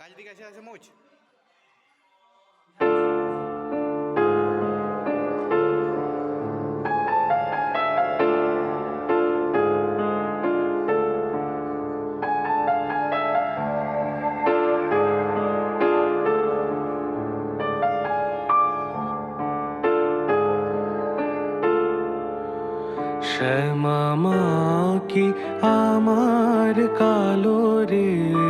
কাজ দিকে আছে আছে মোচ শ্যামা কি আমার কালো রে?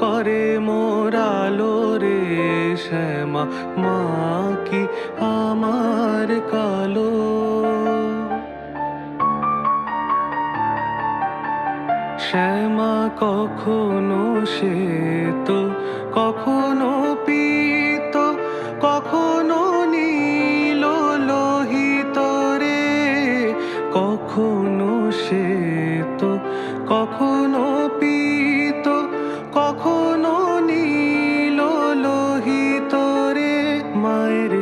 করে মোরালো রে শ্যামা, মা কি আমার কালো? শ্যামা, কখনো সে তো কখনো পীত, কখনো কখনো সে তো কখনো